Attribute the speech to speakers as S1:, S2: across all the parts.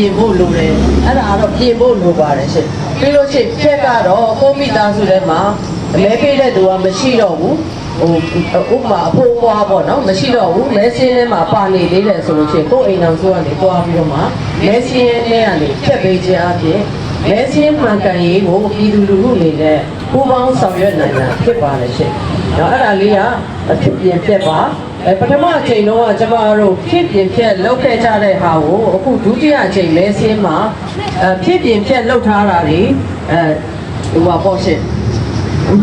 S1: ပြင်ဖို့လိုတယ်အဲ့ဒါကတော့ပြင်ဖို့လိုပါတယ်ရှင်ပြီးလို့ရှိရင်ဖြက်ကတော့ကိုမိသားစုထဲမှာအမဲပေးတဲ့သူကမရှိတော့ဘူးဟိုဥပမာအဖိုးဘွားပေါ့နော်မရှိတော့ဘူးမဲစင်းထဲမှာပါနေသေးတယ်ဆိုလို့ရှိရင်ကိုယ်အိမ်အောင်စုကနေတွားပြီးတော့မှမဲစင်းထဲကနေဖြက်ပေးခြင်းအပြင်မဲစင်းမှန်ကန်ရေးကိုပြည်သူလူထုအနေနဲ့ပူးပေါင်းဆောင်ရွက်နိုင်တာဖြစ်ပါတယ်ရှင်။တော့အဲ့ဒါလေးကအဖြစ်ပြင်ဖြက်ပါ အဲပထမအချိန်တော့ကျမတို့ဖြစ်ပြင်ဖြက်လောက်ခဲ့ကြတဲ့ဟာကိုအခုဒုတိယအချိန်မဲစင်းမှာအဖြစ်ပြင်ဖြက်လောက်ထားတာတွေအဲဟိုပါပေါ့ရှင်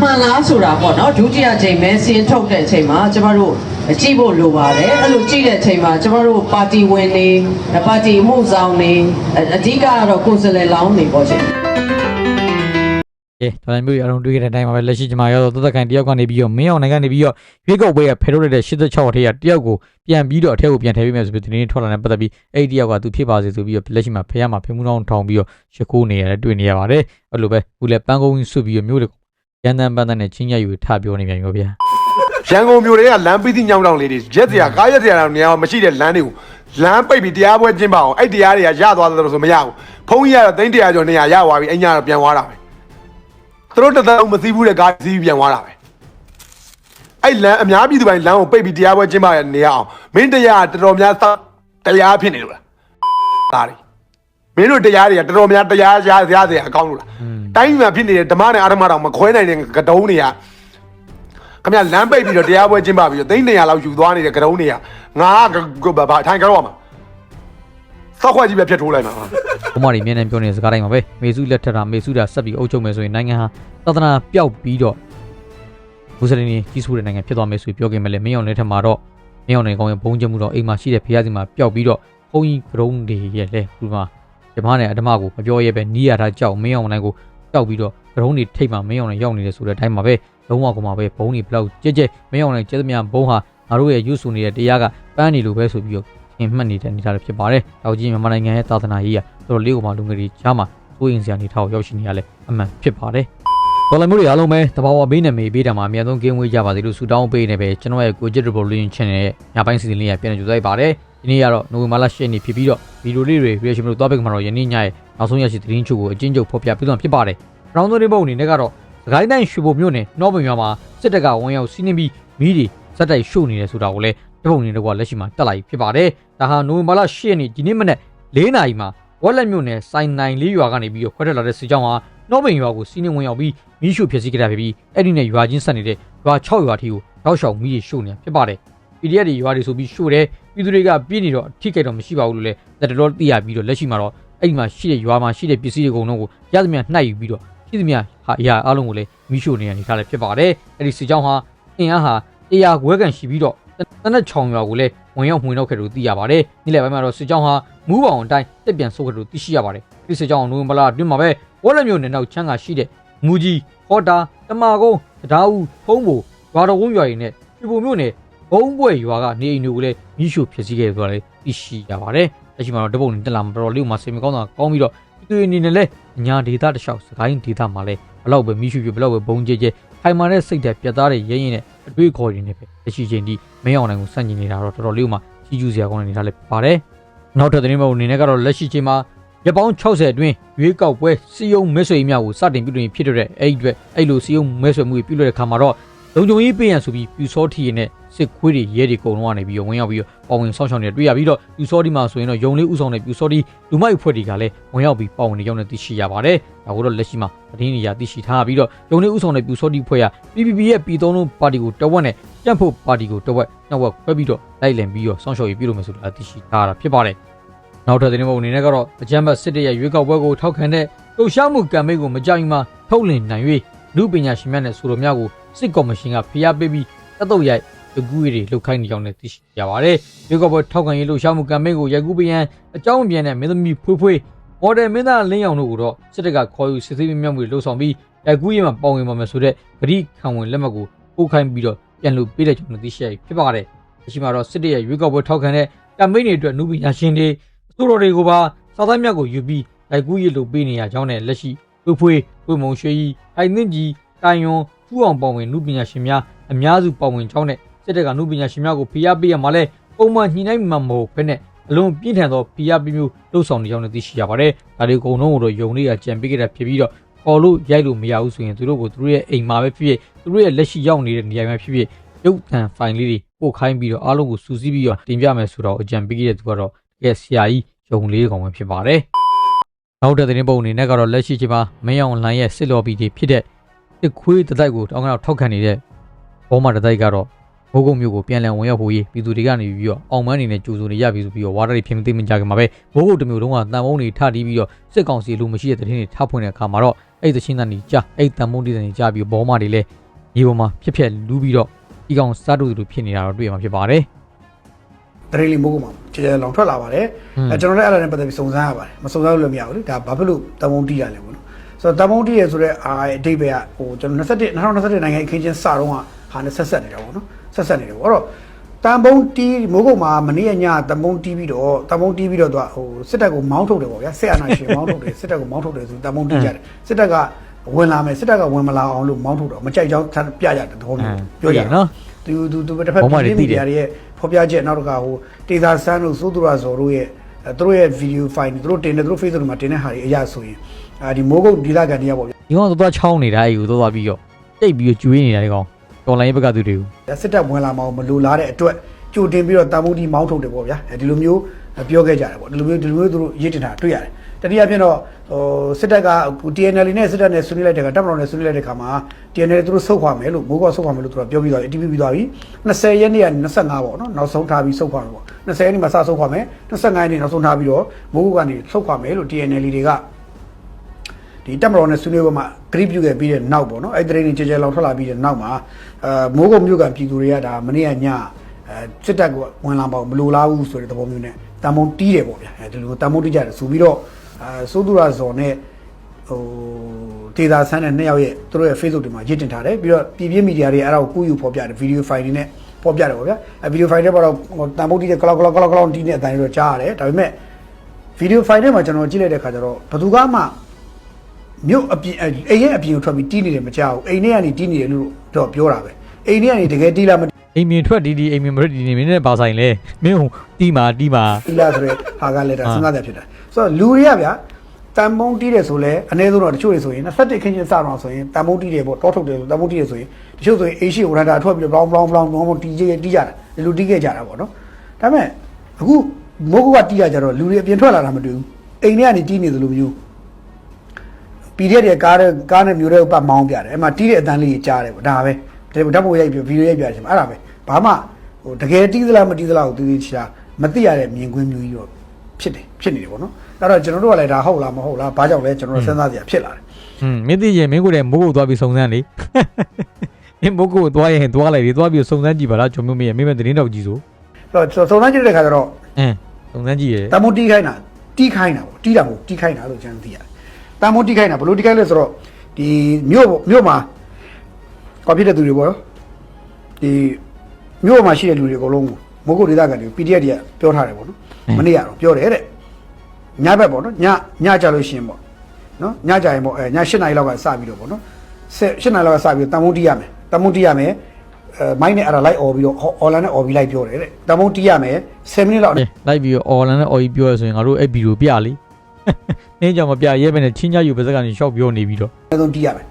S1: မှန်လားဆိုတာပေါ့နော်ဒုတိယအချိန်မဲစင်းထုတ်တဲ့အချိန်မှာကျမတို့ကြည့်ဖို့လိုပါတယ်အဲ့လိုကြည့်တဲ့အချိန်မှာကျမတို့ပါတီဝင်တွေပါတီမှုဆောင်တွေအဓိကကတော့ကိုယ်စားလှယ်လောင်းတွေပေါ့ရှင်
S2: ကဲတော်လိုင်းမျိုးရအောင်တွေ့ခဲ့တဲ့အတိုင်းပါပဲလက်ရှိကျွန်မရောက်တော့သက်သက်ခိုင်တယောက်ကနေပြီးတော့မင်းအောင်နိုင်ကနေပြီးတော့ရွေးကောက်ပွဲကဖယ်ထုတ်လိုက်တဲ့86အထက်ကတယောက်ကိုပြန်ပြီးတော့အထက်ကိုပြန်ထည့်ပေးမယ်ဆိုပြီးဒီနေ့ထွက်လာတဲ့ပတ်သက်ပြီးအဲ့ဒီတယောက်ကသူဖြစ်ပါစေဆိုပြီးတော့လက်ရှိမှာဖယ်ရမှာဖယ်မှုတောင်းထောင်ပြီးတော့ရှ िख ိုးနေရတယ်တွေ့နေရပါတယ်အဲ့လိုပဲခုလည်းပန်းကုန်းကြီးဆွပြီးတော့မျိုးတွေရန်တန်ပန်းတန်နဲ့ချင်းညက်ယူထပြောနေပြန်ပြီဗျာ
S3: ရန်ကုန်မြို့တွေကလမ်းပိသိညောင်းတောင်လေးတွေရက်စရာကားရက်စရာတောင်နေရာမှာမရှိတဲ့လမ်းတွေကိုလမ်းပိတ်ပြီးတရားပွဲကျင်းပအောင်အဲ့တရားတွေကရသွားတယ်လို့ဆိုမရဘူးဖုန်းကြီးကတော့သိန်း100ကျော်200ရသွားပြီအညာတော့ပြန်သွားတာပဲ သူတို့တသက်အောင်မသိဘူးတဲ့ကားစီးပြီးပြန်သွားတာပဲအဲ့လမ်းအများပြည်သူပိုင်းလမ်းကိုပိတ်ပြီးတရားပွဲကျင်းပရနေရအောင်မင်းတရားတော်တော်များသောတရားဖြစ်နေလို့လားဒါတွေမင်းတို့တရားတွေကတော်တော်များတရားရရရအကောင်းလို့လားတိုင်းပြည်မှာဖြစ်နေတဲ့ဓမ္မနဲ့အာရမတော်မခွဲနိုင်တဲ့ကတုံးတွေကခမရလမ်းပိတ်ပြီးတော့တရားပွဲကျင်းပပြီးတော့သိန်း100လောက်ယူသွားနေတဲ့ကရုံးတွေကငါကဘာထိုင်ကြောက်ရမှာ စောက်ခွက်ကြီးပဲဖြတ်ထိုးလိုက်မှာ
S2: ဘုမတွေမြင်းနဲ့ပြောနေတဲ့စကားတိုင်းမှာပဲမေစုလက်ထက်တာမေစုတာဆက်ပြီးအုပ်ချုပ်မယ်ဆိုရင်နိုင်ငံဟာသဒနာပျောက်ပြီးတော့မွတ်စလင်တွေကြီးစိုးတဲ့နိုင်ငံဖြစ်သွားမယ်ဆိုပြီးပြောခဲ့မယ်လေမင်းအောင်လက်ထက်မှာတော့မင်းအောင်နိုင်ကောင်းရဲ့ဘုံကျမှုတော့အိမ်မှာရှိတဲ့ဖရားစီမှာပျောက်ပြီးတော့ဘုံကြီးကရုံးတွေရဲ့လေဒီမှာဓမ္မနဲ့အဓမ္မကိုမပြောရဲပဲနီးရတာကြောက်မင်းအောင်နိုင်ကိုပျောက်ပြီးတော့ကရုံးတွေထိတ်မှမင်းအောင်နိုင်ရောက်နေတယ်ဆိုတဲ့အတိုင်းမှာပဲလုံးဝကမှာပဲဘုံတွေဘလောက်ကြဲကြဲမင်းအောင်နိုင်ကျဲသမျှဘုံဟာငါတို့ရဲ့ရွတ်ဆူနေတဲ့တရားကပန်းနေလို့ပဲဆိုပြီးတော့ သင်မှတ်နေတဲ့အနေအထားဖြစ်ပါတယ်။တောက်ကြီးမြန်မာနိုင်ငံရဲ့သာသနာရေးကတော်တော်လေးကိုမှလူငယ်တွေကြားမှာစိုးရင်စရာနေထားကိုရောက်ရှိနေရလဲအမှန်ဖြစ်ပါတယ်။တော်လည်းမျိုးတွေအားလုံးပဲတဘာဝဘေးနဲ့မေးပေးတာမှာအများဆုံးကင်းဝေးကြပါစေလို့ဆုတောင်းပေးနေပဲကျွန်တော်ရဲ့ကိုဂျစ် revolution channel ရဲ့ညပိုင်းစီစဉ်လေးရပြန်နေကြိုးစားပါတယ်။ဒီနေ့ကတော့နိုဝင်ဘာလ10ရက်နေ့ဖြစ်ပြီးတော့ဗီဒီယိုလေးတွေ reaction လို့သွားပေးမှာတော့ယနေ့ညရဲ့နောက်ဆုံးရရှိသတင်းချုပ်ကိုအချင်းချုပ်ဖော်ပြပြသွားဖြစ်ပါတယ်။ရောင်းသွင်းပုံအနေနဲ့ကတော့စကိုင်းတိုင်းရွှေဘုံမြို့နယ်နှောပင်ရွာမှာစစ်တပ်ကဝန်ရောက်စီးနှင်းပြီးမိတွေစက်တိုက်ရှို့နေတယ်ဆိုတာကိုလည်းတ ပုံနေတော့လက်ရှိမှာတက်လာပြီဖြစ်ပါတယ်။ဒါဟာနိုဝင်ဘာလ10ရက်နေ့ဒီနေ့မနက်၄နာရီမှာဝက်လက်မြို့နယ်စိုင်းနိုင်လေးရွာကနေပြီးတော့ခွဲထွက်လာတဲ့စစ်ကြောင်းဟာနှောပင်ရွာကိုစီးနှင်းဝင်ရောက်ပြီးမိရှုဖြစ်စီကြတာဖြစ်ပြီးအဲ့ဒီနဲ့ရွာချင်းဆက်နေတဲ့ရွာ6ရွာထိကိုတောက်လျှောက်မိတွေရှို့နေတာဖြစ်ပါတယ်။ PDF တွေရွာတွေဆိုပြီးရှို့တယ်ပြည်သူတွေကပြည်နေတော့အထိကိတော့မရှိပါဘူးလို့လည်းလက်တော်သိရပြီးတော့လက်ရှိမှာတော့အဲ့ဒီမှာရှိတဲ့ရွာမှာရှိတဲ့ပစ္စည်းတွေအကုန်လုံးကိုရသမျှနှိုက်ယူပြီးတော့ရှိသမျှဟာအရာအလုံးကိုလည်းမိရှို့နေရနေထားလည်းဖြစ်ပါတယ်။အဲ့ဒီစစ်ကြောင်းဟာအင်အားဟာတရားခွဲကန်ရှိပြီးတော့ တနက်ချောင်ရွာကိုလည်းဝင်ရောက်မှွေနောက်ခဲ့လို့သိရပါတယ်။နေ့လယ်ပိုင်းမှာတော့စစ်ကြောင်းဟာမူးပေါင်အတိုင်းတက်ပြန်ဆုတ်ခဲ့လို့သိရှိရပါတယ်။ဒီစစ်ကြောင်းနိုဝင်ဘာလအတွင်းမှာပဲဝက်လက်မြို့နယ်နောက်ချမ်းကရှိတဲ့မူကြီးဟောတာတမာကုန်းတရားဦးဖုံးဖို့ရွာတော်ဝန်းရွာတွေနဲ့ပြပမြို့နယ်ဘုံဘွဲရွာကနေအိမ်တွေကိုလည်းမိရှုဖြစ်စည်းခဲ့ဆိုတာလည်းသိရှိရပါတယ်။လက်ရှိမှာတော့တပုတ်နဲ့တက်လာမှာတော်တော်လေးမှစေမကောင်းတာကောင်းပြီးတော့ဒီအနေနဲ့လည်းအညာဒေတာတလျှောက်စကိုင်းဒေတာမှာလည်းဘလောက်ပဲမိရှုပြဘလောက်ပဲဘုံကျဲကျဲ ခိုင်မာတဲ့စိတ်ဓာတ်ပြတ်သားတဲ့ရင်းရင်းနဲ့အတွေ့အခေါ်တွေနဲ့ပဲလက်ရှိချိန်ဒီမင်းအောင်နိုင်ကိုစန့်ကျင်နေတာတော့တော်တော်လေးမှကြီးကျူးစရာကောင်းတဲ့အနေထားလည်းပါတယ်။နောက်ထပ်သတင်းပေါ်အနေနဲ့ကတော့လက်ရှိချိန်မှာရပောင်း60အတွင်းရွေးကောက်ပွဲစီယုံမဲဆွေများကိုစတင်ပြုလုပ်ဖြစ်တဲ့အဲ့ဒီအတွက်အဲ့လိုစီယုံမဲဆွေမှုတွေပြုလုပ်တဲ့ခါမှာတော့လုံခြုံရေးပေးရန်ဆိုပြီးပြူစောထီရနဲ့ စစ်ခွေးတွေရဲတွေကုန်လုံးကနေပြီးဝင်ရောက်ပြီးတော့ပေါဝင်ဆောင်းရှောင်းနေတွေ့ရပြီးတော့ပြူစောဒီမှာဆိုရင်တော့ယုံလေးဥဆောင်တဲ့ပြူစောဒီလူမိုက်အဖွဲ့တွေကလည်းဝင်ရောက်ပြီးပေါဝင်နေရောက်နေသိရှိရပါတယ်။ဒါကိုတော့လက်ရှိမှာသတင်းတွေရသိရှိထားပြီးတော့ယုံလေးဥဆောင်တဲ့ပြူစောဒီအဖွဲ့က PPP ရဲ့ပြည်သုံးလုံးပါတီကိုတဝက်နဲ့ကြံ့ဖို့ပါတီကိုတဝက်နှစ်ဝက်ခွဲပြီးတော့လိုက်လံပြီးတော့ဆောင်းရှောင်းရေးပြုလုပ်မယ်ဆိုတာသိရှိထားတာဖြစ်ပါတယ်။နောက်ထပ်သတင်းပုံအနေနဲ့ကတော့အကြမ်းဖက်စစ်တပ်ရဲ့ရွေးကောက်ပွဲကိုထောက်ခံတဲ့လှုပ်ရှားမှုကမ်ပိန်းကိုမကြောက်ရင်မှထုတ်လင်းနိုင်၍လူပညာရှင်များနဲ့ဆိုတော်များကိုစစ်ကော်မရှင်ကဖိအားပေးပြီးတပ်တုပ်ရိုက် ရကူရီတွေလှုပ်ခိုင်းနေကြောင်းလည်းသိရှိရပါတယ်။ရွေးကောက်ပွဲထောက်ခံရေးလှုပ်ရှားမှုကမ်ပိန်းကိုရကူပယံအကြောင်းပြန်တဲ့မင်းသမီးဖွေးဖွေးမော်ဒယ်မင်းသားလင်းအောင်တို့ကိုတော့စစ်တပ်ကခေါ်ယူစစ်ဆေးမြောက်မှုလှုပ်ဆောင်ပြီးရကူရီမှာပေါဝင်ပါမယ်ဆိုတဲ့ဂရိခံဝင်လက်မှတ်ကိုပို့ခိုင်းပြီးတော့ပြန်လို့ပေးတဲ့ကြောင်းလည်းသိရှိရဖြစ်ပါတယ်။ဒီရှိမှာတော့စစ်တပ်ရဲ့ရွေးကောက်ပွဲထောက်ခံတဲ့ကမ်ပိန်းတွေအတွက်နုပညာရှင်တွေအစိုးရတွေကိုပါစာသားမြတ်ကိုယူပြီးလိုက်ကူးရလို့ပေးနေရကြောင်းနဲ့လက်ရှိဖွေးဖွေးဖွေးမုံရွှေကြီးအိုင်သင်းကြီးတိုင်ယွန်ဖူးအောင်ပေါဝင်နုပညာရှင်များအများစုပေါဝင်ကြောင်းနဲ့ စစ်တပ်ကနုပညာရှင်များကိုဖိအားပေးရမှာလဲပုံမှန်ညှိနှိုင်းမှာမဟုတ်ဘဲနဲ့အလုံးပြင်းထန်သောဖိအားပေးမျိုးလှုပ်ဆောင်နေကြောင်းလည်းသိရှိရပါတယ်ဒါတွေအကုန်လုံးကိုတော့ယုံလေးကကြံပေးခဲ့တာဖြစ်ပြီးတော့ခေါ်လို့ရိုက်လို့မရဘူးဆိုရင်သူတို့ကိုသူတို့ရဲ့အိမ်မှာပဲဖြစ်ဖြစ်သူတို့ရဲ့လက်ရှိရောက်နေတဲ့နေရာမှာဖြစ်ဖြစ်ရုပ်သံဖိုင်လေးတွေပို့ခိုင်းပြီးတော့အားလုံးကိုစူးစီးပြီးတော့တင်ပြမယ်ဆိုတော့အကြံပေးခဲ့တဲ့သူကတော့တကယ်ဆရာကြီးယုံလေးကောင်ပဲဖြစ်ပါတယ်နောက်တဲ့သတင်းပုံအနေနဲ့ကတော့လက်ရှိချိန်မှာမင်းအောင်လိုင်းရဲ့စစ်လော်ဘီတွေဖြစ်တဲ့တစ်ခွေးတတိုက်ကိုတောင်းကတော့ထောက်ခံနေတဲ့ဘောမတတိုက်ကတော့ မိုးကုတ်မြို့ကိုပြန်လည်ဝင်ရောက်ဖို့ရေးပြည်သူတွေကနေပြီးတော့အောင်မန်းအနေနဲ့ကြိုးစိုးနေရပြီဆိုပြီးတော့ဝါဒတွေဖြစ်မသိမကြခင်မှာပဲမိုးကုတ်တစ်မျိုးလုံးကတန်ဖုံးတွေထတီးပြီးတော့စစ်ကောင်စီလူမရှိတဲ့တရင်တွေထဖွင့်တဲ့အခါမှာတော့အဲ့ဒီသချင်းတန်ကြီးကြာအဲ့တန်ဖုံးတွေတန်ကြီးကြာပြီးဘောမတွေလည်းဒီပေါ်မှာဖြစ်ဖြစ်လူးပြီးတော့ဒီကောင်စားတူတူဖြစ်နေတာတော့တွေ့ရမှာဖြစ်ပါတယ်
S4: တရေလီမိုးကုတ်မှာကျေကျေလောင်ထွက်လာပါတယ်
S2: ဟွန်း
S4: အဲကျွန်တော်လည်းအဲ့ဒါနဲ့ပတ်သက်ပြီးစုံစမ်းရပါတယ်မစုံစမ်းလို့လည်းမရဘူးလေဒါဘာဖြစ်လို့တမုံတီးရလဲပေါ့နော်ဆိုတော့တမုံတီးရဆိုတော့အာအတိတ်ပဲကဟိုကျွန်တော်21 2021နိုင်ငံအခင်းချင်းစတော့ဟာနဲ့ဆက်ဆက်နေတာပေါ့နော် ဆက်ဆက်နေတယ်ပေါ့အဲ့တော့တန်ပုံးတီးမိုးကုတ်မှာမနေ့ကညတန်ပုံးတီးပြီးတော့တန်ပုံးတီးပြီးတော့သူကဟိုစစ်တပ်ကိုမောင်းထုတ်တယ်ပေါ့ဗျာဆက်အနာရှင်မောင်းထုတ်တယ်စစ်တပ်ကိုမောင်းထုတ်တယ်ဆိုတန်ပုံးတီးကြတယ်စစ်တပ်ကဝင်လာမယ်စစ်တပ်ကဝင်မလာအောင်လို့မောင်းထုတ်တော့မကြိုက်ကြောင်းပြကြတယ်သဘောမျိုးပြောကြတယ်
S2: နော်
S4: သူသူသူတစ်ဖက်
S2: ဘုံမှာတွေ
S4: ပြည်
S2: သိတယ်
S4: မီဒီယာတွေရဲ့ဖော်ပြချက်နောက်တစ်ခါဟိုတေသာဆန်းတို့စိုးသူရဇော်တို့ရဲ့အဲသူတို့ရဲ့ video file တွေသူတို့တင်တယ်သူတို့ Facebook မှာတင်တဲ့ဟာတွေအရဆိုရင်အာဒီမိုးကုတ်ဒီလာကန်တွေကပေါ့ဗျာ
S2: ဒီကောင်တော့ချောင်းနေတာအဲ့ကိုတော့သွားပြီးတော့တိတ်ပြီးတော့ကျွေးနေတာဒီကောင် တော်လိုင်းဘက်ကသူတွေကို
S4: စစ်တပ်ဝင်လာမအောင်မလိုလားတဲ့အတွက်ကြိုတင်ပြီးတော့တာမုန်ဒီမောင်းထုတ်တယ်ပေါ့ဗျာအဲဒီလိုမျိုးပြောခဲ့ကြတယ်ပေါ့ဒီလိုမျိုးဒီလိုမျိုးသူတို့ရေးတင်တာတွေ့ရတယ်တတိယအဖြစ်တော့ဟိုစစ်တပ်က TNL နဲ့စစ်တပ်နဲ့ဆွေးနွေးလိုက်တဲ့ကတပ်မတော်နဲ့ဆွေးနွေးလိုက်တဲ့ခါမှာ TNL သူတို့ဆုတ်ခွာမယ်လို့မိုးကောဆုတ်ခွာမယ်လို့သူတို့ပြောပြီးသွားပြီ ATP ပြီးသွားပြီ20ရက်နေ့က25ပေါ့နော်နောက်ဆုံးထားပြီးဆုတ်ခွာမယ်ပေါ့20ရက်နေ့မှာစဆုတ်ခွာမယ်25ရက်နေ့နောက်ဆုံးထားပြီးတော့မိုးကောကနေဆုတ်ခွာမယ်လို့ TNL တွေကဒီတက်မတော်နဲ့ဆွေးနွေးပွဲမှာဂရိပြုခဲ့ပြီးတဲ့နောက်ပေါ့နော်အဲ့ဒီတရင်ကြဲကြဲလောင်ထွက်လာပြီးတဲ့နောက်မှာ အဲမိုးကုတ်မြို့ကပြည်သူတွေကဒါမနေ့ကညအဲစစ်တပ်ကဝင်လာပေါ့မလိုလားဘူးဆိုတဲ့သဘောမျိုးနဲ့တံမုံတီးတယ်ပေါ့ဗျာအဲဒီလိုတံမုံတီးကြတယ်ဆိုပြီးတော့အဲစိုးသူရဇော်နဲ့ဟိုဒေတာဆန်းတဲ့နှစ်ယောက်ရဲ့သူတို့ရဲ့ Facebook တွေမှာရစ်တင်ထားတယ်ပြီးတော့ပြည်ပြင်းမီဒီယာတွေအဲ့ဒါကိုကူးယူဖော်ပြတယ်ဗီဒီယိုဖိုင်တွေနဲ့ဖော်ပြတယ်ပေါ့ဗျာအဲဗီဒီယိုဖိုင်တွေပေါ်တော့တံမုံတီးတဲ့ကလောက်ကလောက်ကလောက်ကလောက်တီးနေတဲ့အတိုင်းတော့ကြားရတယ်ဒါပေမဲ့ဗီဒီယိုဖိုင်ထဲမှာကျွန်တော်ကြည့်လိုက်တဲ့ခါကျတော့ဘယ်သူကမှ မြို့အပြင်အိမ်ရဲ့အပြင်ကိုထွက်ပြီးတီးနေတယ်မကြောက်ဘူးအိမ်ထဲကနေတီးနေတယ်လို့တော့ပြောတာပဲအိမ်ထဲကနေတကယ်တီးလားမ
S2: အိမ်မြင်ထွက်ဒီဒီအိမ်မြင်မထွက်ဒီဒီမင်းနဲ့ပါဆိုင်လဲမင်းဟိုတီးမာတီးမာ
S4: တီးလားဆိုတော့ဟာကလည်းဒါစဉ်းစားတယ်ဖြစ်တာဆိုတော့လူတွေကဗျာတန်မုံတီးတယ်ဆိုလဲအနည်းဆုံးတော့တချို့တွေဆိုရင်21ခင်းချင်းစတော့ဆိုရင်တန်မုံတီးတယ်ပေါ့တောထုတ်တယ်ဆိုတန်မုံတီးတယ်ဆိုရင်တချို့ဆိုရင်အိရှိဝရန်တာထွက်ပြီးတော့ brown brown brown brown တီးကြတီးကြတာဒီလိုတီးခဲ့ကြတာပေါ့နော်ဒါပေမဲ့အခုမိုးကုတ်ကတီးရကြတော့လူတွေအပြင်ထွက်လာတာမတွေ့ဘူးအိမ်ထဲကနေတီးနေသလိုမျိုး ပီရက်တဲ့ကားတဲ့ကားနဲ့မျိုးတဲ့ပတ်မောင်းပြတယ်အဲ့မှာတီးတဲ့အတန်းလေးကြီးကြားတယ်ပေါ့ဒါပဲဒါဓာတ်ပုံရိုက်ပြီးဗီဒီယိုရိုက်ပြတယ်အဲ့ဒါပဲဘာမှဟိုတကယ်တီးသလားမတီးသလားကိုသူသူချာမသိရတဲ့မြင်ကွင်းမျိုးကြီးတော့ဖြစ်တယ်ဖြစ်နေတယ်ပေါ့နော်အဲ့တော့ကျွန်တော်တို့ကလည်းဒါဟုတ်လားမဟုတ်လားဘာကြောင့်လဲကျွန်တော်တို့စဉ်းစားစရာဖြစ်လာတယ်
S2: ဟွန်းမင်းသိရင်မင်းကိုယ်တည်းမိုးကိုသွားပြီးစုံစမ်းလေမင်းမိုးကိုသွားရင်သွားလိုက်လေသွားပြီးစုံစမ်းကြည့်ပါလားကျွန်တော်မင်းမင်းမင်းသတင်းတော့ကြည့်ဆို
S4: ဆိုတော့စုံစမ်းကြည့်တဲ့ခါကျတော့
S2: အင်းစုံစမ်းကြည့်ရယ်
S4: တမုန်တီးခိုင်းတာတီးခိုင်းတာပေါ့တီးတာမဟုတ်တီးခိုင်းတာလို့ကျွန်တော်သိရတယ် တမုန်တီးခိုင်းတာဘယ်လိုတီးခိုင်းလဲဆိုတော့ဒီမြို့မြို့မှာကော်ဖြစ်တဲ့သူတွေပေါ့နော်ဒီမြို့မှာရှိတဲ့လူတွေအကုန်လုံးကိုမိုးကုတ်ဒေသခံတွေ PDF တွေကပြောထားတယ်ပေါ့နော်မနေ့ကတော့ပြောတယ်တဲ့ညဘက်ပေါ့နော်ညညကြလို့ရှရင်ပေါ့နော်ညကြရင်ပေါ့အဲည8နာရီလောက်ကစပြီးတော့ပေါ့နော်7နာရီလောက်ကစပြီးတော့တမုန်တီးရမယ်တမုန်တီးရမယ်အဲမိုင်းနဲ့အဲ့ဒါလိုက်អော်ပြီးတော့អော်လန်နဲ့អော်ပြီးလိုက်ပြောတယ်တဲ့တမုန်တီးရမယ်7မိနစ်လောက်
S2: လိုက်ပြီးတော့ online နဲ့ OI ပြောရဆိုရင်ငါတို့အဲ့ဗီဒီယိုပြလေ နင်းကြောင့်မပြရဲပဲနဲ့ချင်းချယူပါစက်ကနေရှောက်ပြောနေပြီးတော့
S4: အဲဆုံးတီးရမယ်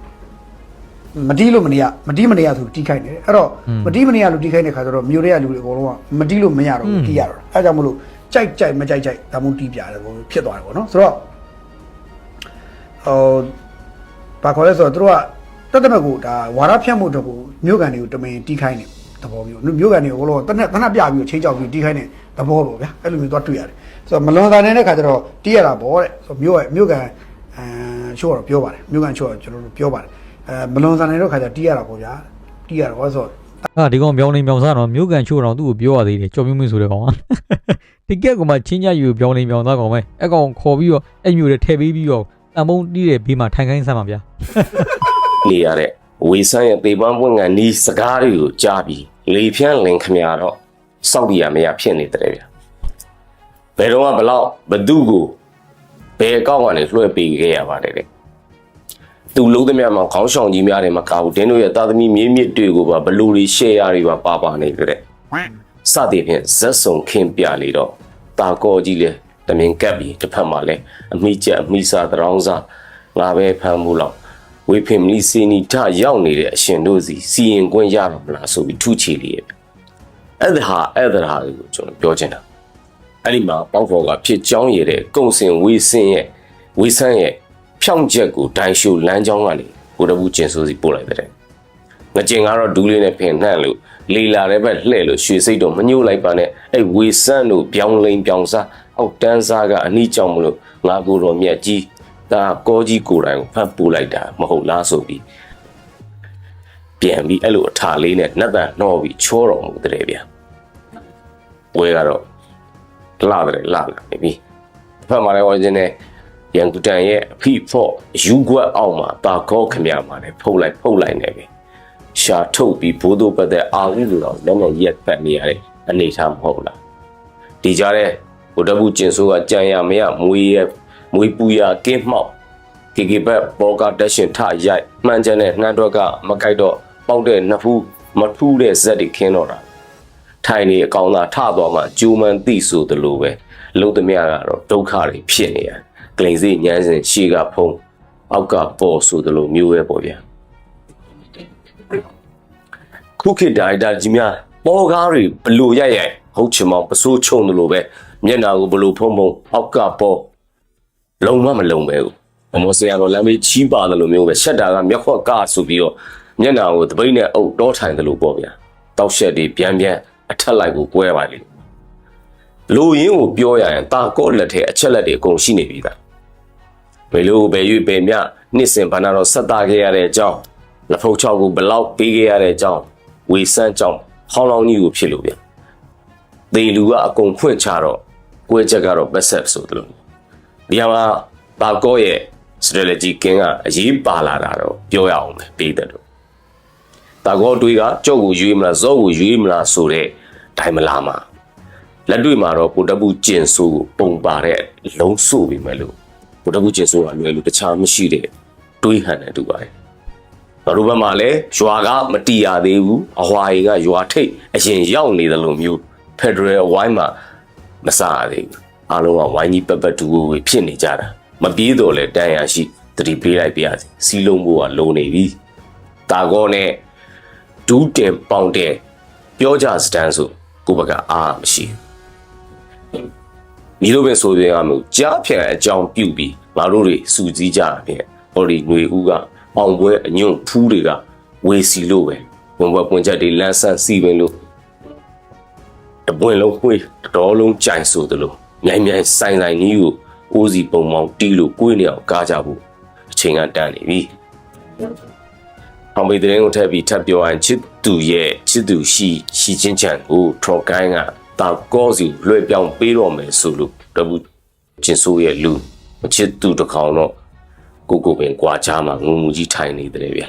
S4: မတီးလို့မနေရမတီးမနေရဆိုတီးခိုင်းတယ်အဲ့တော့မတီးမနေရလို့တီးခိုင်းတဲ့ခါကျတော့မြို့တွေကလူတွေအကုန်လုံးကမတီးလို့မရတော့ဘူးတီးရတော့အဲကြောင့်မလို့ကြိုက်ကြိုက်မကြိုက်ကြိုက်ဒါမှမဟုတ်တီးပြတယ်ပေါ့ဖြစ်သွားတယ်ပေါ့နော်ဆိုတော့ဟိုဘာခေါ်လဲဆိုတော့သူတို့ကတက်တမက်ကိုဒါဝါရဖြတ်မှုတော့ကိုမြို့ကန်တွေကိုတမင်တီးခိုင်းတယ်သဘောမျိုးမြို့ကန်တွေကိုအကုန်လုံးတနက်တနက်ပြပြီးချိန်ချောက်ပြီးတီးခိုင်းတယ်သဘောပေါ့ဗျာအဲ့လိုမျိုးသွားတွေ့ရတယ် ဆိုတော့မလွန်တာနေတဲ့ခါကျတော့တီးရတာပေါ့တဲ့ဆိုတော့မြို့ရဲ့မြို့ကန်အဲချို့ကတော့ပြောပါတယ်မြို့ကန်ချို့ကကျွန်တော်တို့ပြောပါတယ်အဲမလွန်တာနေတဲ့ခါကျတီးရတာပေါ့ဗျာတီးရတော့ဆိုတော့
S2: ဟာဒီကောင်ပြောင်းနေပြောင်းစားတော့မြို့ကန်ချို့တော့သူ့ကိုပြောရသေးတယ်ကြော်မြင့်မင်းဆိုတဲ့ကောင်ကတကက်ကမှချင်းချယူပြောင်းနေပြောင်းသားကောင်ပဲအကောင်ခေါ်ပြီးတော့အဲ့မျိုးတွေထည့်ပေးပြီးတော့တံမုံတီးတဲ့ဘေးမှာထိုင်ခိုင်းစမ်းပါဗျာ
S5: နေရတဲ့ဝေဆန်းရဲ့သေပန်းပွင့်ကနီးစကားတွေကိုကြားပြီးလေဖြန်းလင်ခမရတော့စောက်တရမရဖြစ်နေတယ်ဗျ ဘယ်တော့မှဘလောက်ဘသူ့ကိုဘယ်အကောက်ကနေလွှဲပေးခဲ့ရပါတယ်တဲ့သူလုံးသမျှမှာခေါင်းဆောင်ကြီးများတယ်မကဘူးတင်းတို့ရဲ့တာသမီမြေးမြစ်တွေကိုပါဘလူတွေရှယ်ယာတွေပါပါပါနေကြတဲ့စသည်ဖြင့်ဇက်စုံခင်းပြလေတော့တာကောကြီးလဲတမင်ကပ်ပြီးတစ်ဖက်မှာလဲအမိကျက်အမိစားတရောင်းစားငါပဲဖမ်းမှုလောက်ဝေဖင်မီစီနီထရောက်နေတဲ့အရှင်တို့စီစီရင်ကွင်းရတော့မလားဆိုပြီးထုချီလေးရဲ့အဲ့ဒါဟာအဲ့ဒါဟာကိုကျွန်တော်ပြောချင်တာ အဲ့ဒီမှာပေါက်ဖော်ကဖြစ်ကြောင်းရတဲ့ကုံစင်ဝေစင်ရဲ့ဝေဆန်းရဲ့ဖြောင့်ချက်ကိုဒိုင်ရှူလမ်းကြောင်းကနေကိုတဘူးကျင်ဆိုးစီပို့လိုက်တဲ့ငကျင်ကတော့ဒူးလေးနဲ့ဖင်နှံ့လို့လီလာတဲ့ဘက်လှဲ့လို့ရွှေစိတ်တော့မညှို့လိုက်ပါနဲ့အဲ့ဝေဆန်းတို့ပြောင်းလိန်ပြောင်းစားအောက်တန်းစားကအနီးကြောင်မလို့ငါကိုယ်တော်မြတ်ကြီးဒါကောကြီးကိုယ်တိုင်ကိုဖတ်ပို့လိုက်တာမဟုတ်လားဆိုပြီးပြန်ပြီးအဲ့လိုအထာလေးနဲ့နှက်တန်နှောပြီးချောတော်မူတဲ့ဗျာဝဲကတော့ လာတယ်လာလာနေပြီဖတ်မှာလည်း original ရန်ကူတန်ရဲ့အဖိဖို့ယူကွက်အောက်မှာတာကောခမရမှာလည်းဖုတ်လိုက်ဖုတ်လိုက်နေပြီရှာထုတ်ပြီးဘိုးတို့ပတ်တဲ့အာဟုလိုတော့လည်းလည်းရက်ဖက်နေရတဲ့အနေထားမဟုတ်လားဒီကြားတဲ့ဘုဒ္ဓဘုကျင်ဆိုးကကြံရမရမွေးရမွေးပူရကင်းမှောက်ကေကေဘက်ပေါ်ကတက်ရှင်ထရိုက်မှန်ချန်တဲ့နှမ်းတွက်ကမကိုက်တော့ပေါက်တဲ့နှစ်ဖူးမထူးတဲ့ဇက်တွေခင်းတော့တာ ထိုင်နေအကောင်သာထသွားမှကျူးမှန်သိဆိုသလိုပဲလုံးသမျှကတော့ဒုက္ခတွေဖြစ်နေရတယ်ဂလိန်စိညမ်းစင်ရှေ့ကဖုံးအောက်ကပေါ်ဆိုသလိုမျိုးပဲပေါ့ဗျာခုခေတ်ဒါရိုက်တာကြီးများပေါ်ကားတွေဘလို့ရိုက်ရိုက်ဟုတ်ချင်မောင်ပစိုးချုံသလိုပဲမျက်နာကိုဘလို့ဖုံးဖုံးအောက်ကပေါ်လုံးဝမလုံးပဲဘူးအမောဆရာတော်လမ်းမေးချီးပါတယ်လို့မျိုးပဲရှက်တာကမျက်ခွက်ကဆိုပြီးတော့မျက်နာကိုတပိတ်နဲ့အုပ်တောထိုင်တယ်လို့ပေါ့ဗျာတောက်ရှက်တွေပြန်ပြန် အထက်လိုက်ကိုကွဲပါလိမ့်လူရင်းကိုပြောရရင်တာကော့လက်ထဲအချက်လက်တွေအကုန်ရှိနေပြီသားဘယ်လိုပဲရွေးပဲမြနှစ်စင်ဘာနာတော့ဆက်တာခဲ့ရတဲ့အကြောင်းလက်ဖုတ်ချောက်ကိုဘလောက်ပေးခဲ့ရတဲ့အကြောင်းဝေဆန်းကြောင်းဟောင်းလောင်းကြီးကိုဖြစ်လို့ဗျသေလူကအကုန်ဖွင့်ချတော့ကွဲချက်ကတော့ပတ်ဆက်ဆိုသလိုဒီမှာတာကော့ရဲ့ strategy king ကအရေးပါလာတာတော့ပြောရအောင်ပဲပြီးတယ် တော့တာကော့တွေးကကြော့ကိုရွေးမလားဇော့ကိုရွေးမလားဆိုတဲ့ဒိုင်မလာမှာလက်တွေ့မှာတော့ကိုတပူကျင်ဆိုးကိုပုံပါတဲ့လုံးဆို့ပြီမဲ့လို့ကိုတပူကျင်ဆိုးကလွယ်လို့တခြားမရှိတဲ့တွေးဟန်တဲ့တူပါတယ်ငါတို့ဘက်မှာလည်းရွာကမတီးရသေးဘူးအဟွာရီကရွာထိတ်အရင်ရောက်နေတယ်လို့မျိုးဖက်ဒရယ်ဝိုင်းမှာမစားရသေးဘူးအားလုံးကဝိုင်းကြီးပက်ပက်တူဝေဖြစ်နေကြတာမပြေးတော့လဲတန်ရရှိတတိပေးလိုက်ပြရစီစီလုံးဖို့ကလုံနေပြီတာကောနဲ့ ဒူးတင်ပေါင်တဲ့ပြောကြစတန်းဆိုကိုဘကအားမရှိဘူးဒီလိုပဲဆိုရင်အမှုကြားဖြန်အကြောင်းပြုပြီးငါတို့တွေစူးစီးကြတာဖြင့်ဟောဒီຫນွေဦးကအောင်ပွဲအညွန့်ဖူးတွေကဝေစီလို့ပဲဝင်ဘွယ်ပွင့်ချက်တွေလန်းဆန်းစီပင်လို့တပွင့်လုံးခွေးတတော်လုံးကြိုင်ဆိုသလိုမြိုင်မြိုင်ဆိုင်ဆိုင်ကြီးကိုအိုးစီပုံမောင်တီးလို့ကိုယ်နေအောင်ကားကြဖို့အချိန်ကတန်နေပြီ။ အောင်ပေတဲ့ကိုထပ်ပြီးထပ်ပြောရင်ချစ်သူရဲ့ချစ်သူရှိရှိချင်းချန်ကိုထော်ကိုင်းကတောက်ကောစီလွှဲပြောင်းပေးတော့မယ်ဆိုလို့တပူချင်းဆိုးရဲ့လူမချစ်သူတစ်ကောင်တော့ကိုကိုပင်ကြွားချမှာငုံငူကြီးထိုင်နေတယ်ဗျာ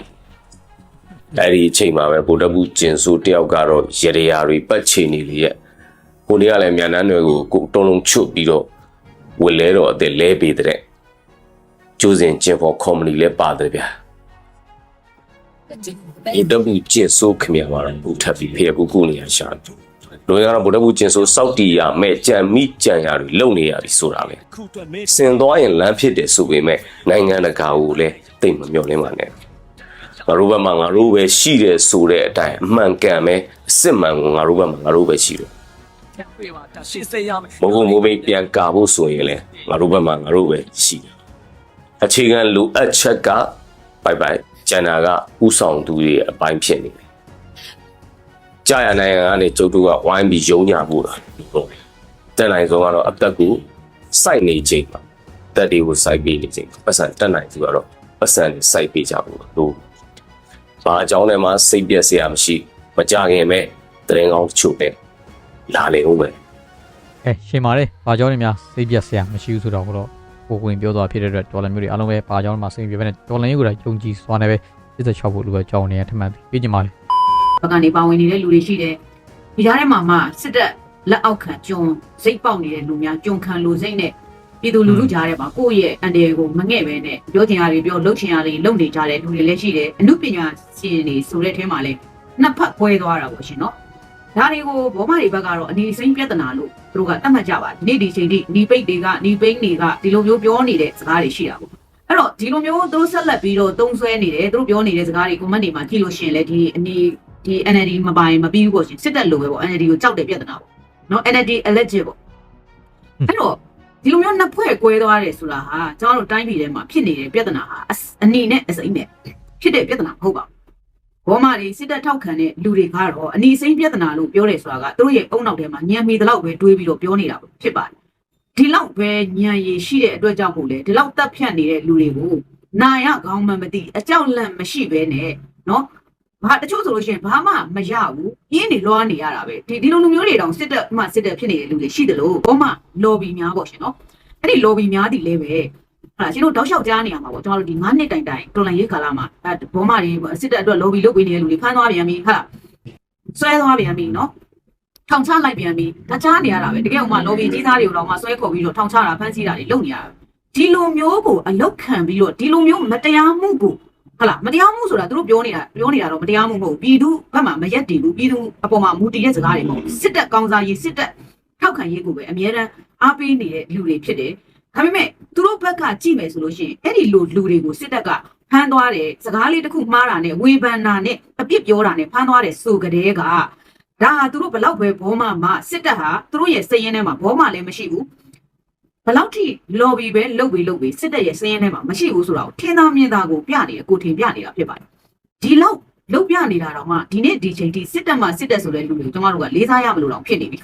S5: ။အဲ့ဒီအချိန်မှာပဲဗိုလ်တပူကျင်ဆိုးတယောက်ကတော့ရေရရာတွေပတ်ချေနေလေရဲ့ကိုလေးကလည်းမြန်နှန်းတွေကိုကိုတုံးလုံးချွတ်ပြီးတော့ဝက်လဲတော့အသက်လဲပေးတဲ့ကျိုးစင်ကျင်ဖို့ကော်မတီလဲပါတယ်ဗျာ ဒီတပူကျင်ဆိုးခင်ဗျာမှာတော့ဘူထပ်ပြီးဖေကူကူနေရရှာလူရကတော့ဗိုလ်တပူကျင်ဆိုးစောက်တီရမဲ့ကြံမိကြံရတွေလုံနေရပြီဆိုတာပဲစင်သွားရင်လမ်းဖြစ်တယ်ဆိုပေမဲ့နိုင်ငံတကာကိုလည်းတိတ်မမျှော်လင့်ပါနဲ့ငါတို့ဘက်မှာငါတို့ပဲရှိတယ်ဆိုတဲ့အတိုင်းအမှန်ကန်ပဲအစ်စ်မှန်ကိုငါတို့ဘက်မှာငါတို့ပဲရှိတယ်မဟုတ်မိုးမိတ်ပြန်ကာဖို့ဆိုရင်လည်းငါတို့ဘက်မှာငါတို့ပဲရှိတယ်အခြေခံလူအပ်ချက်ကပိုက်ပိုက် ကျန်တာကဥဆောင်သူတွေအပိုင်းဖြစ်နေတယ်ကြာရနိုင်ငံကနေကျုပ်တို့ကဝိုင်းပြီးယုံညာဖို့တာဟုတ်တက်နိုင်ဆုံးကတော့အသက်ကိုစိုက်နေချိန်မှာတက်တွေကိုစိုက်ပေးနေချိန်ပတ်စံတက်နိုင်သူကတော့ပတ်စံတွေစိုက်ပေးကြဖို့လို့ဘာအကြောင်းနဲ့မှစိတ်ပြက်စရာမရှိမကြခင်ပဲတရင်ကောင်းချုပ်တယ်လာလေဦးပဲ
S2: အဲရှင်ပါတယ်ဘာကြောင့်လဲများစိတ်ပြက်စရာမရှိဘူးဆိုတော့တော့ ကိုကိုရင်ပြောသွားဖြစ်တဲ့အတွက်ဒေါ်လာမျိုးတွေအားလုံးပဲဘာကြောင့်မှစိတ်ပြက်ပဲနဲ့ဒေါ်လာရေးကိုလည်းယုံကြည်စွာနဲ့ပဲ86ဖို့လိုပဲကြောင်းနေရထမှန်ပြီးကြမှာလေ
S6: ဘက်ကနေပါဝင်နေတဲ့လူတွေရှိတယ်ဒီကြားထဲမှာမှစစ်တပ်လက်အောက်ခံကျွန်းစိတ်ပေါက်နေတဲ့လူများကျွန်းခံလူစိတ်နဲ့ပြည်သူလူထုကြားထဲမှာကိုယ့်ရဲ့အန်တယ်ကိုမငဲ့ပဲနဲ့ပြောချင်ရတွေပြောလှုပ်ချင်ရတွေလှုပ်နေကြတဲ့လူတွေလည်းရှိတယ်အမှုပညာရှင်တွေဆိုတဲ့အဲမှာလည်းနှစ်ဖက်ခွဲသွားတာပေါ့ရှင်နော်ဒါတွေကိုဘောမတွေဘက်ကတော့အနေစိမ့်ပြဿနာလို့ဘသူ တို့ကတတ်မှတ်ကြပါဒီနေ့ဒီချိန်ထိဒီပိတ်တွေကဒီပိန်းတွေကဒီလိုမျိုးပြောနေတဲ့စကားတွေရှိတာပေါ့အဲ့တော့ဒီလိုမျိုးသူတို့ဆက်လက်ပြီးတော့တုံးဆွဲနေတယ်သူတို့ပြောနေတဲ့စကားတွေ comment တွေမှာကြည့်လို့ရှိရင်လည်းဒီအနေဒီ NLD မပိုင်မပြီးဘူးပေါ့ရှင်စစ်တက်လို့ပဲပေါ့ NLD ကိုကြောက်တဲ့ပြဿနာပေါ့နော် NLD elected ပေါ့အဲ့တော့ဒီလိုမျိုးနှစ်ဖွဲ့ကွဲသွားတယ်ဆိုတာဟာကျွန်တော်တို့တိုင်းပြည်ထဲမှာဖြစ်နေတဲ့ပြဿနာဟာအနေနဲ့အစိမ့်နဲ့ဖြစ်တဲ့ပြဿနာမဟုတ်ပါဘူး ဘောမာတွေစစ်တပ်ထောက်ခံတဲ့လူတွေကတော့အနီစိမ့်ပြဿနာလို့ပြောတယ်ဆိုတာကသူတို့ရဲ့အုံနောက်ထဲမှာညံမီတလောက်ပဲတွေးပြီးတော့ပြောနေတာဖြစ်ပါတယ်ဒီလောက်ပဲညံရည်ရှိတဲ့အတွက်ကြောင့်မို့လဲဒီလောက်တက်ဖြတ်နေတဲ့လူတွေကိုနာရခေါင်းမှန်မသိအကြောက်လန့်မရှိဘဲနဲ့နော်ဘာတချို့ဆိုလို့ရှိရင်ဘာမှမရဘူးပြင်းနေလွှားနေရတာပဲဒီဒီလိုလူမျိုးတွေတောင်စစ်တပ်မှစစ်တပ်ဖြစ်နေတဲ့လူတွေရှိတယ်လို့ဘောမ lobby များပေါ့ရှင်နော်အဲ့ဒီ lobby များတည်လဲပဲ ဟာရှင်တို့တောက်လျှောက်ကြားနေရမှာပေါ့ကျွန်တော်တို့ဒီ9နှစ်တိုင်တိုင်တော်လန်ရေးကာလမှာအဲဘောမတွေစစ်တပ်အတွက် lobby လုပ်ပေးနေတဲ့လူတွေဖမ်းသွားပြန်ပြီဟာဆွဲသွားပြန်ပြီနော်ထောင်ချလိုက်ပြန်ပြီဒါကြားနေရတာပဲတကယ်ဥမာ lobby ကြီးသားတွေကိုတော့မှဆွဲခေါ်ပြီးတော့ထောင်ချတာဖမ်းဆီးတာတွေလုပ်နေရတာဒီလိုမျိုးကိုအလုတ်ခံပြီးတော့ဒီလိုမျိုးမတရားမှုကိုဟလာမတရားမှုဆိုတာသူတို့ပြောနေတာပြောနေတာတော့မတရားမှုမဟုတ်ဘူးပြည်သူဘက်မှာမရက်တည်ဘူးပြည်သူအပေါ်မှာမူတည်တဲ့စကားတွေမဟုတ်ဘူးစစ်တပ်ကောင်းစားရေးစစ်တပ်ထောက်ခံရေးကိုပဲအများတန်းအားပေးနေတဲ့လူတွေဖြစ်တယ် ဒါပေမဲ့သူတို့ဘက်ကကြည့်မယ်ဆိုလို့ရှိရင်အဲ့ဒီလူလူတွေကိုစစ်တပ်ကဖမ်းသွားတယ်စကားလေးတစ်ခုမှားတာနဲ့ဝေဖန်တာနဲ့အပြစ်ပြောတာနဲ့ဖမ်းသွားတယ်ဆိုကြတဲ့ကဒါဟာသူတို့ဘလောက်ပဲဘောမမစစ်တပ်ဟာသူတို့ရဲ့စည်ရင်းထဲမှာဘောမလည်းမရှိဘူးဘလောက်ထိ lobby ပဲလုပ်ပြီးလုပ်ပြီးစစ်တပ်ရဲ့စည်ရင်းထဲမှာမရှိဘူးဆိုတာကိုထင်သာမြင်သာကိုပြနေတယ်ကိုထင်ပြနေတာဖြစ်ပါတယ်ဒီလောက်လုတ်ပြနေတာတော့မှဒီနေ့ဒီချိန်ထိစစ်တပ်မှာစစ်တပ်ဆိုတဲ့လူတွေကိုကျမတို့ကလေးစားရမလို့တော့ဖြစ်နေပြီ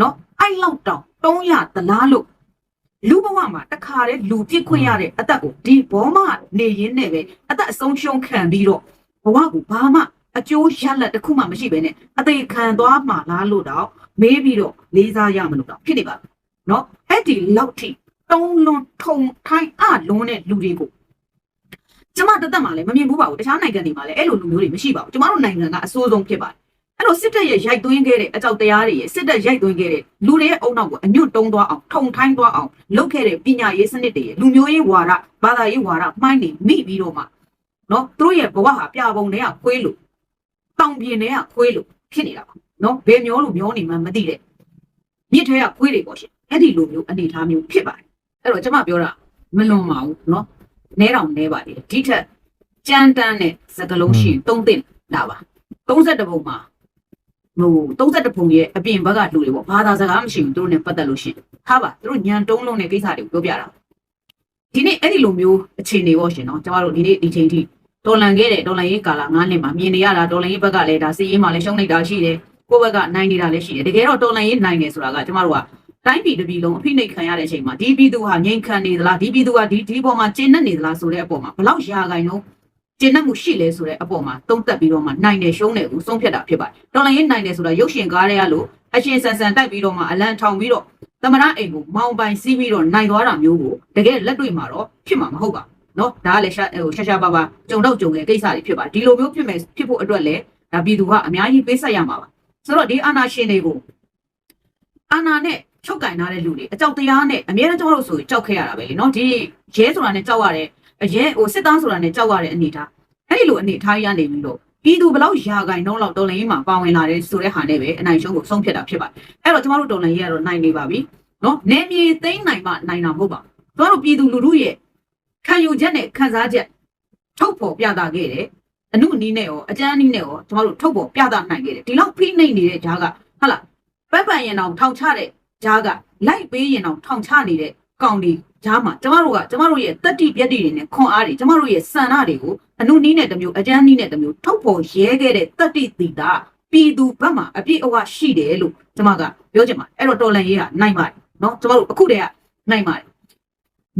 S6: နော်အဲ့လောက်တောင်တုံးရသလားလို့ လူဘဝမှာတခါတည်းလူပြစ်ခွင့်ရတဲ့အသက်ကိုဒီဘောမနေရင်းနဲ့ပဲအသက်အဆုံးရှုံးခံပြီးတော့ဘဝကိုဘာမှအကျိုးရလဒ်တစ်ခုမှမရှိဘဲနဲ့အသေးခံသွားမှလားလို့တော့မေးပြီးတော့လေးစားရမလို့တော့ဖြစ်နေပါဘူးနော်အဲ့ဒီလောက်ထိတုံးလွန်ထုံထိုင်းအလွန်တဲ့လူတွေကိုကျမတသက်မှလည်းမမြင်ဘူးပါဘူးတခြားနိုင်ငံတွေမှာလည်းအဲ့လိုလူမျိုးတွေမရှိပါဘူးကျမတို့နိုင်ငံကအဆိုးဆုံးဖြစ်ပါတယ် အဲ့တော့စစ်တပ်ရဲ့ရိုက်သွင်းခဲ့တဲ့အကြောက်တရားတွေရဲ့စစ်တပ်ရိုက်သွင်းခဲ့တဲ့လူတွေရဲ့အုံနောက်ကိုအညွတ်တုံးသွားအောင်ထုံထိုင်းသွားအောင်လုပ်ခဲ့တဲ့ပညာရေးစနစ်တွေရဲ့လူမျိုးရေးဝါဒဘာသာရေးဝါဒမှိုင်းနေမိပြီးတော့မှနော်သူတို့ရဲ့ဘဝဟာပြပုံတွေကခွေးလို့တောင်ပြင်တွေကခွေးလို့ဖြစ်နေတာပါနော်ဘယ်မျောလို့မျောနေမှမသိတဲ့မြစ်ထဲကခွေးတွေပေါ့ရှင်အဲ့ဒီလိုမျိုးအနေအထားမျိုးဖြစ်ပါတယ်အဲ့တော့ကျမပြောတာမလွန်ပါဘူးနော်နဲတောင်နဲပါလေဒီထက်ကြမ်းတမ်းတဲ့စကလုံးရှိရင်သုံးသိလာပါ32ပုံမှာ ဟို32ပုံရဲ့အပြင်ဘက်ကလူတွေပေါ့ဘာသာစကားမရှိဘူးသူတို့ ਨੇ ပတ်သက်လို့ရှိရင်ထားပါသူတို့ညံတုံးလုံးတဲ့ကိစ္စတွေကိုပြောပြတာဒီနေ့အဲ့ဒီလိုမျိုးအခြေအနေပေါ့ရှင်နော်ကျမတို့ဒီနေ့ဒီချိန်ထိတော်လန်ခဲ့တဲ့တော်လန်ရေးကာလ9နှစ်မှာမြင်နေရတာတော်လန်ရေးဘက်ကလည်းဒါစီးရင်မှလည်းရှုံးနေတာရှိတယ်ကိုယ့်ဘက်ကနိုင်နေတာလည်းရှိတယ်တကယ်တော့တော်လန်ရေးနိုင်တယ်ဆိုတာကကျမတို့ကတိုင်းပြည်တစ်ပြည်လုံးအဖိနှိတ်ခံရတဲ့အချိန်မှာဒီပြည်သူဟာငြိမ်ခံနေသလားဒီပြည်သူကဒီဒီပေါ်မှာကျဉ်နှက်နေသလားဆိုတဲ့အပေါ်မှာဘလောက်ရာဂိုင်လုံး ကျဉ်နှက်မှုရှိလဲဆိုတဲ့အပေါ်မှာသုံးသက်ပြီးတော့မှနိုင်တယ်ရှုံးတယ်ကိုဆုံးဖြတ်တာဖြစ်ပါတယ်တော်လန်ရေးနိုင်တယ်ဆိုတာရုပ်ရှင်ကားတွေကလို့အရှင်ဆန်ဆန်တိုက်ပြီးတော့မှအလံထောင်ပြီးတော့သမရအိမ်ကိုမောင်ပိုင်စီးပြီးတော့နိုင်သွားတာမျိုးကိုတကယ်လက်တွေ့မှာတော့ဖြစ်မှာမဟုတ်ပါဘူးနော်ဒါကလည်းရှာဟိုရှာရှာပါပါကြုံတော့ကြုံတဲ့ကိစ္စတွေဖြစ်ပါဒီလိုမျိုးဖြစ်မယ်ဖြစ်ဖို့အတွက်လည်းဒါပြည်သူကအများကြီးပေးဆက်ရမှာပါဆိုတော့ဒီအာနာရှင်တွေကိုအာနာနဲ့ချုပ်ကင်ထားတဲ့လူတွေအကြောက်တရားနဲ့အများအားကျွန်တော်တို့ဆိုကြောက်ခဲ့ရတာပဲလေနော်ဒီရဲဆိုတာနဲ့ကြောက်ရတဲ့ အရဲဟိုစစ်သားဆိုတာနဲ့ကြောက်ရတဲ့အနေထားအဲ့ဒီလိုအနေထားကြီးကနေပြီးတော့ပြည်သူဘလောက်ယာဂိုင်တော့လောက်တော်လိုင်းမှာပါဝင်လာတယ်ဆိုတဲ့ဟာနဲ့ပဲအနိုင်ရှုံးကိုဆုံးဖြတ်တာဖြစ်ပါတယ်အဲ့တော့ကျွန်တော်တို့တော်လိုင်းကြီးကတော့နိုင်နေပါပြီနော်နေမြေသိမ်းနိုင်မှနိုင်တာမဟုတ်ပါဘူးကျွန်တော်တို့ပြည်သူလူထုရဲ့ခံယူချက်နဲ့ခံစားချက်ထုတ်ဖော်ပြသခဲ့တယ်အမှုနီးနဲ့ရောအကျန်းနီးနဲ့ရောကျွန်တော်တို့ထုတ်ဖော်ပြသနိုင်ခဲ့တယ်ဒီလောက်ဖိနှိပ်နေတဲ့ဂျားကဟုတ်လားပက်ပန်ရင်အောင်ထောင်ချတဲ့ဂျားကလိုက်ပေးရင်အောင်ထောင်ချနေတဲ့ ကောင်ဒီဂျားမှာကျမတို့ကကျမတို့ရဲ့တက်တိပြက်တိတွေနဲ့ခွန်အားတွေကျမတို့ရဲ့စံနာတွေကိုအနုနီးနဲ့တမျိုးအကျန်းနီးနဲ့တမျိုးထုတ်ဖော်ရဲခဲ့တဲ့တက်တိတီတာပြည်သူဘက်မှာအပြည့်အဝရှိတယ်လို့ကျမကပြောချင်ပါတယ်အဲ့တော့တော်လန်ရေးကနိုင်ပါတယ်နော်ကျမတို့အခုတည်းကနိုင်ပါတယ်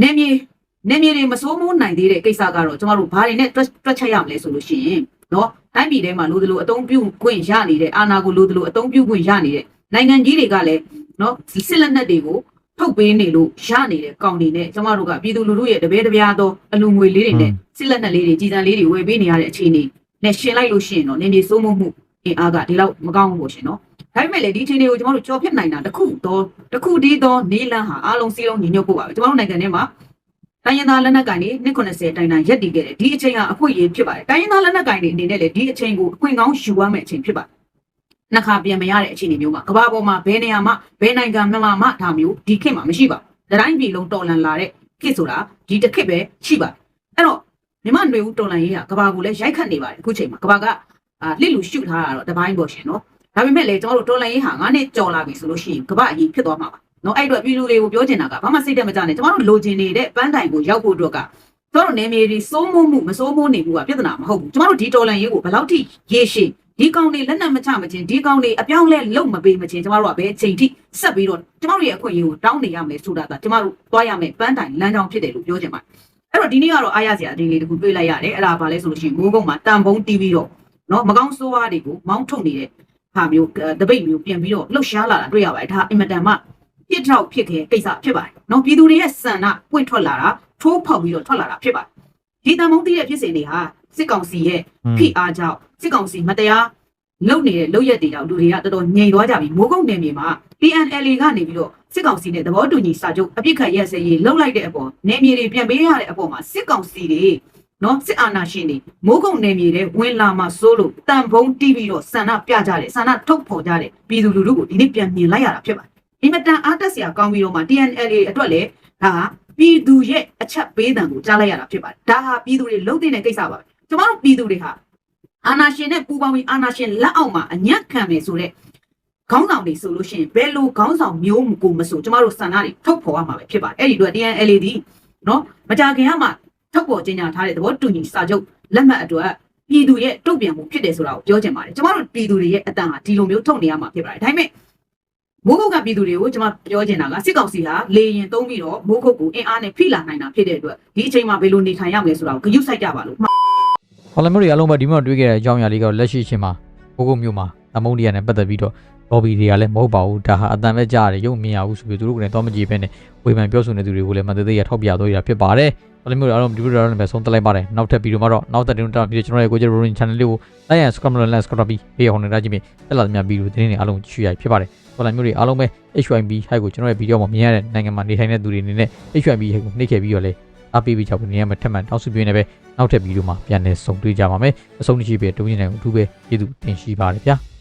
S6: နေမြေနေမြေတွေမစိုးမိုးနိုင်သေးတဲ့ကိစ္စကတော့ကျမတို့ဘာတွေနဲ့တွက်တွက်ချက်ရမလဲဆိုလို့ရှိရင်နော်တိုင်းပြည်ထဲမှာလိုသလိုအတုံးပြုခွင့်ရနေတဲ့အာဏာကိုလိုသလိုအတုံးပြုခွင့်ရနေတဲ့နိုင်ငံကြီးတွေကလည်းနော်စစ်လက်နက်တွေကို ထုတ်ပေးနေလို့ရနေတဲ့ကောင်တွေနဲ့ကျမတို့ကပြည်သူလူထုရဲ့တပည့်တပြားသောအလူငွေလေးတွေနဲ့စစ်လက်နက်လေးတွေကြီးစံလေးတွေဝယ်ပေးနေရတဲ့အခြေအနေနဲ့ရှင်လိုက်လို့ရှိရင်တော့နေနေစိုးမိုးမှုအင်အားကဒီလောက်မကောင်းဘူးပေါ့ရှင်နော်ဒါပေမဲ့လေဒီအခြေအနေကိုကျမတို့ကြော်ဖြတ်နိုင်တာတခုတော့တခုတည်းသောနေလန်းဟာအားလုံးစီးလုံးညီညွတ်ဖို့ပါပဲကျမတို့နိုင်ငံထဲမှာတိုင်းရင်းသားလက်နက်ကိုင်တွေ290တိုင်တိုင်ရက်တည်ခဲ့တယ်ဒီအချိန်ကအခွင့်အရေးဖြစ်ပါတယ်တိုင်းရင်းသားလက်နက်ကိုင်တွေအနေနဲ့လည်းဒီအချိန်ကိုအခွင့်ကောင်းယူရမယ့်အချိန်ဖြစ်ပါတယ် နှစ်ခါပြန်မရတဲ့အခြေအနေမျိုးမှာကမ္ဘာပေါ်မှာဘယ်နေရာမှာဘယ်နိုင်ငံမှာမှဒါမျိုးဒီခေတ်မှာမရှိပါဘူးတိုင်းပြည်လုံးတော်လန်လာတဲ့ခေတ်ဆိုတာဒီတစ်ခေတ်ပဲရှိပါတယ်အဲ့တော့မြန်မာຫນွေဦးတော်လန်ရေးကကမ္ဘာကိုလည်းရိုက်ခတ်နေပါတယ်အခုချိန်မှာကမ္ဘာကအာလစ်လူရှုထားတာတော့တပိုင်းပေါ့ရှင်နော်ဒါပေမဲ့လေကျွန်တော်တို့တော်လန်ရေးဟာငါးနှစ်ကြော်လာပြီဆိုလို့ရှိရင်ကမ္ဘာအရေးဖြစ်သွားမှာပါနော်အဲ့အတွက်ပြည်သူတွေကိုပြောချင်တာကဘာမှစိတ်တက်မကြနဲ့ကျွန်တော်တို့လိုချင်နေတဲ့ပန်းတိုင်ကိုရောက်ဖို့အတွက်ကကျွန်တော်တို့နေမြေတွေစိုးမိုးမှုမစိုးမိုးနေဘူးကပြဿနာမဟုတ်ဘူးကျွန်တော်တို့ဒီတော်လန်ရေးကိုဘယ်လောက်ထိရေရှည် ဒီကောင်တွေလက်နက်မချမချင်းဒီကောင်တွေအပြောင်းလဲလုံမပေးမချင်းကျမတို့ကဘယ်အချိန်ထိဆက်ပြီးတော့ကျမတို့ရဲ့အခွင့်အရေးကိုတောင်းနေရမယ်ဆိုတာကကျမတို့သွားရမယ်ပန်းတိုင်လမ်းကြောင်းဖြစ်တယ်လို့ပြောချင်ပါတယ်အဲ့တော့ဒီနေ့ကတော့အားရစရာအဒီလေးတခုတွေ့လိုက်ရတယ်အဲ့ဒါဘာလဲဆိုလို့ရှိရင်မိုးကုတ်မှာတန်ဖုံးတီးပြီးတော့နော်မကောင်းဆိုးဝါးတွေကိုမောင်းထုတ်နေတဲ့ဟာမျိုးတပိတ်မျိုးပြင်ပြီးတော့လှုပ်ရှားလာတာတွေ့ရပါတယ်ဒါအင်မတန်မှပြစ်ထောက်ဖြစ်ခဲ့ကိစ္စဖြစ်ပါတယ်နော်ပြည်သူတွေရဲ့စံနာပွင့်ထွက်လာတာထိုးဖောက်ပြီးတော့ထွက်လာတာဖြစ်ပါတယ်ဒီတန်ဖုံးတီးတဲ့ဖြစ်စဉ်တွေဟာ စစ်ကောင်စီရဲ့ဖိအားကြောင့်စစ်ကောင်စီမတရားလုံနေတဲ့လုံရက်တွေကြောင့်လူတွေကတော်တော်ငြိမ်သွားကြပြီမိုးကုတ်နယ်မြေမှာ PNLA ကနေပြီးတော့စစ်ကောင်စီနဲ့သဘောတူညီစာချုပ်အပြစ်ခတ်ရက်စဲရေးလှုပ်လိုက်တဲ့အပေါ်နယ်မြေတွေပြန်ပေးရတဲ့အပေါ်မှာစစ်ကောင်စီတွေနော်စစ်အာဏာရှင်တွေမိုးကုတ်နယ်မြေတွေဝင်လာမှစိုးလို့တန်ဖုံးတီးပြီးတော့ဆန္ဒပြကြတယ်ဆန္ဒထုတ်ဖော်ကြတယ်ပြည်သူလူထုကိုဒီနေ့ပြန်မြင်လိုက်ရတာဖြစ်ပါတယ်အင်မတန်အားတက်စရာကောင်းပြီးတော့မှ TNLA အတွက်လည်းဒါဟာပြည်သူရဲ့အချက်ပေးတံကိုကြားလိုက်ရတာဖြစ်ပါတယ်ဒါဟာပြည်သူတွေလုံတဲ့ကိစ္စပါပဲ ကျမတို့ပြည်သူတွေဟာအာနာရှင်နဲ့ပူပေါင်းပြီးအာနာရှင်လက်အောက်မှာအညံ့ခံမယ်ဆိုတဲ့ခေါင်းဆောင်တွေဆိုလို့ရှိရင်ဘယ်လိုခေါင်းဆောင်မျိုးကိုမဆိုကျမတို့စံနာတွေထုတ်ဖော်ရမှာပဲဖြစ်ပါတယ်အဲ့ဒီအတွက် TNLAD နော်မကြခင်ကမှထုတ်ဖော်ကြေညာထားတဲ့သဘောတူညီစာချုပ်လက်မှတ်အတွက်ပြည်သူရဲ့တုံ့ပြန်မှုဖြစ်တယ်ဆိုတာကိုပြောချင်ပါတယ်ကျမတို့ပြည်သူတွေရဲ့အတန်ဟာဒီလိုမျိုးထုတ်နေရမှာဖြစ်ပါတယ်ဒါပေမဲ့မိုးကုတ်ကပြည်သူတွေကိုကျွန်မပြောချင်တာကစစ်ကောင်စီဟာလေရင်သုံးပြီးတော့မိုးကုတ်ကိုအင်အားနဲ့ဖိလာနိုင်တာဖြစ်တဲ့အတွက်ဒီအချိန်မှာဘယ်လိုနေထိုင်ရမလဲဆိုတာကိုဂရုစိုက်ကြပါလို့
S2: ဟောလမျိုးတွေအားလုံးပဲဒီမှာတွေ့ခဲ့တဲ့အကြောင်းအရာလေးကတော့လက်ရှိချင်းမှာဘိုးကုတ်မြို့မှာအမုန်းဒီယာနဲ့ပတ်သက်ပြီးတော့ lobby တွေကလည်းမဟုတ်ပါဘူးဒါဟာအတန်ပဲကြားရတယ်ရုပ်မြင်ရဘူးဆိုပြီးသူတို့ကလည်းတော့မကြည့်ဘဲနဲ့ဝေဖန်ပြောဆိုနေသူတွေကိုလည်းမသေးသေးရထောက်ပြတော့ရတာဖြစ်ပါတယ်ဟောလမျိုးတွေအားလုံးဒီဗီဒီယိုလည်းပဲဆုံးသက်လိုက်ပါတယ်နောက်ထပ်ဗီဒီယိုမှာတော့နောက်သက်တင်တော့ပြီးကျွန်တော်ရဲ့ကိုကျရိုရင်း channel လေးကို like and subscribe လုပ် like subscribe ပြီးဘေးဟောနေတာချင်းပြီးတက်လာသမျှဗီဒီယိုသတင်းတွေအားလုံးကြည့်ရဖြစ်ပါတယ်ဟောလမျိုးတွေအားလုံးပဲ HYB high ကိုကျွန်တော်ရဲ့ဗီဒီယိုမှာမြင်ရတဲ့နိုင်ငံမှာနေထိုင်တဲ့သူတွေအနေနဲ့ HYB high ကိုနှိပ်ခဲ့ပြီးတော့လေအား ပေးပြီးချောက်နေရမှာထက်မှန်တောက်စုပြင်းနေပဲနောက်ထပ်ဗီဒီယိုမှာပြန်လည်ဆုံတွေ့ကြပါမယ်အဆုံးရှိပဲတူရင်းနေအထူးပဲကျေးဇူးတင်ရှိပါတယ်ဗျာ